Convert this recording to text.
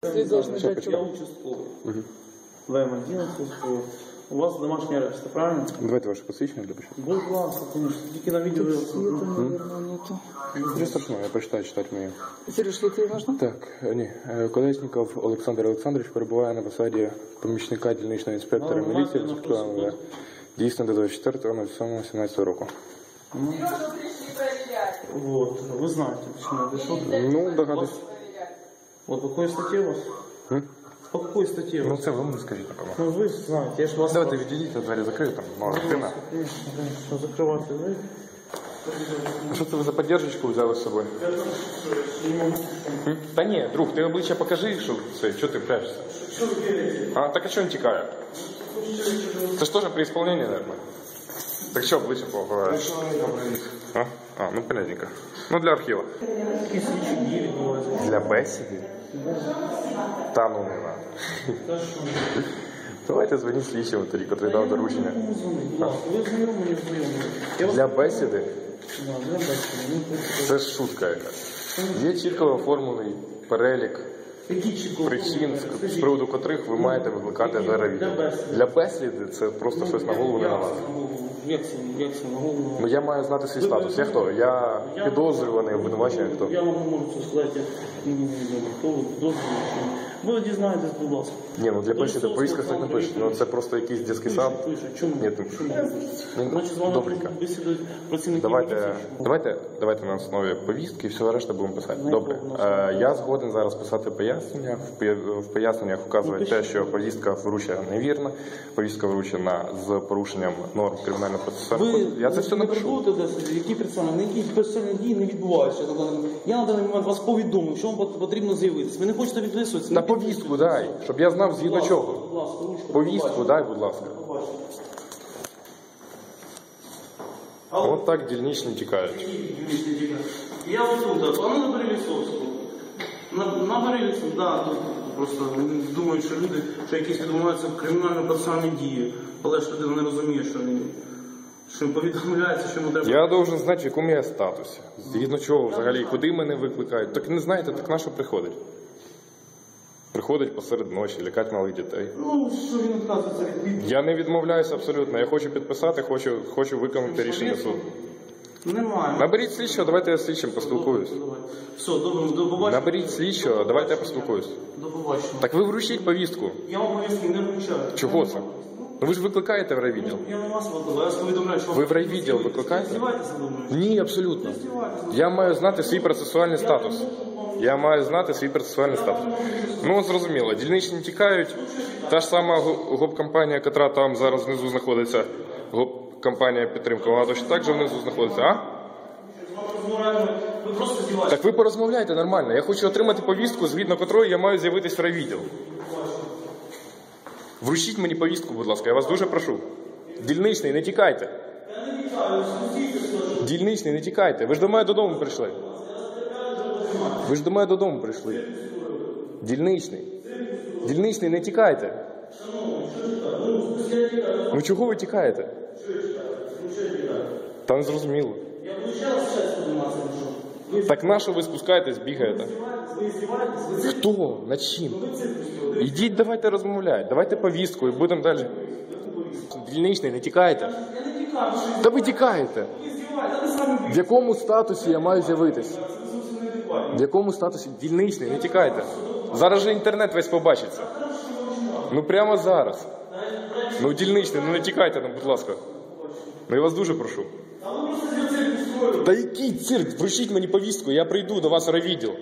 Ты должен ждать. Я участковый. ВМ-11 участковый. У вас домашний арест, это правильно? Давайте ваше посвідчення для початку. Будь ласка, конечно. Тільки на відео. Цвета, наверное, нету. Нічого страшного, я прочитаю, читати вмію. Сереж, что тебе нужно? Так, е, ні. Е, Колесніков Олександр Олександрович перебуває на посаді помічника дільничного інспектора Ну, міліції ладно, Ростова ну, МВ. Дійсно до 24.07.17 року. Вот, вы знаете, почему я пришел. Ну, догадуюсь. Вот по какой статье у вас? М? По какой статье у Ну вас? це ви мені скажіть, напевно. Ну вы знаете, я же вас... Давайте відійдіть, а двері закрию, там мала дитина. Конечно, конечно, закрывайте дверь. А що це ви за поддержечку взяли з собою? М? Та ні, друг, ти обличчя покажи, що це, що ти прячешся? Что вы делаете? А, так а чого він тікає? Це ж теж при исполнении, наверное. Так що обличчя поховаєш? А? а, ну понятненько. Ну для архіва. Какие слідчі дії відбуваються? Для бесіди? Та ну не надо. Давайте дзвоніть слідчому тоді, котрий дав доручення. Для бесіди це ж шутка якась. Є чітко оформлений перелік причин, з- приводу котрих ви маєте викликати зараз відео. Для бесіди це просто щось на голову не налазить. Як це, як це на? Ну я маю знати свій статус. Я хто? Я підозрюваний, обвинувачений хто? Я вам не можу це сказати, мені невідомо, хто ви підозрюєте. Ви дізнаєтесь, будь ласка. Ні, ну для бесіди повістка так не пише. Ну це просто якийсь дитячий сад. Пише, чому? Ні, ну, Чому? ну, Значить, з вами добренько. бесідують працівники Давайте, давайте, давайте на основі повістки і все решта будемо писати. Ну, Добре. ну, Е, я згоден зараз писати пояснення. В поя- В поясненнях вказувати те, що повістка вручена невірна, повістка вручена з порушенням норм кримінального процесуального Ви кодексу. Я це все напишу. прибудете, де які процесуальні, які процесуальні дії не відбуваються. на даний момент. Я на даний момент вас повідомив, що вам потрібно з'явитися. Ви не хочете відписуватися? Не повістку дай, щоб я знав згідно Будь чого. ласка, ручку. Повістку дай, будь ласка. Побачите. От так дільничні тікають. Я вот тут, а ну набери Лісовську. На- Набери Лісовську, да, тут просто думають, що люди, що якісь відбуваються кримінально-процесуальні дії, але ж людина не розуміє, що він, що повідомляється, що йому треба. Я должен знати, в якому я статусі. Згідно чого взагалі, куди мене викликають. Так не знаєте, так на що приходить? Приходить посеред ночі, лякати малих дітей. Ну, що він відказується від Я не відмовляюся абсолютно. Я хочу підписати, хочу, хочу виконати рішення суду. Немає. Наберіть слідчого, давайте я з слідчим поспілкуюсь. Давай. Все, добре, до побачення. Наберіть слідчого, давайте я поспілкуюсь. До побачення. Так ви вручіть повістку. Я вам повістки не вручаю. Чого це? Ну ви ж викликаєте в райвідділ. Я на вас викликаю, я вас повідомляю, що Ви в райвідділ викликаєте? Здіваєтеся? Ні, абсолютно. Я маю знати свій процесуальний статус. Я маю знати свій процесуальний статус. Ну, зрозуміло, дільничні тікають. Та ж сама гоп-компанія, яка там зараз внизу знаходиться, гоп-компанія підтримка, вона точно так же внизу знаходиться, а? Ви просто. Так ви порозмовляйте нормально. Я хочу отримати повістку, згідно котрої я маю з'явитись в райвідділ. Вручіть мені повістку, будь ласка, я вас дуже прошу. Дільничний, не тікайте. Дільничний, не тікайте. Ви ж до мене додому прийшли. Ви ж до мене додому прийшли. Дільничний. Дільничний, не тікайте. Ну чого ви тікаєте? Та не зрозуміло. Так на що ви спускаєтесь, бігаєте? Хто? Над чим? Ідіть, давайте розмовляти. Давайте повістку і будемо далі. Дільничний, не тікайте. Та ви тікаєте. В якому статусі я маю з'явитись? В якому статусі? Дільничний, не тікайте. Зараз же інтернет весь побачиться. Ну прямо зараз. Ну дільничний, ну не тікайте нам, будь ласка. Ну я вас дуже прошу. Та який цирк? Вручіть мені повістку, я прийду до вас в райвідділ.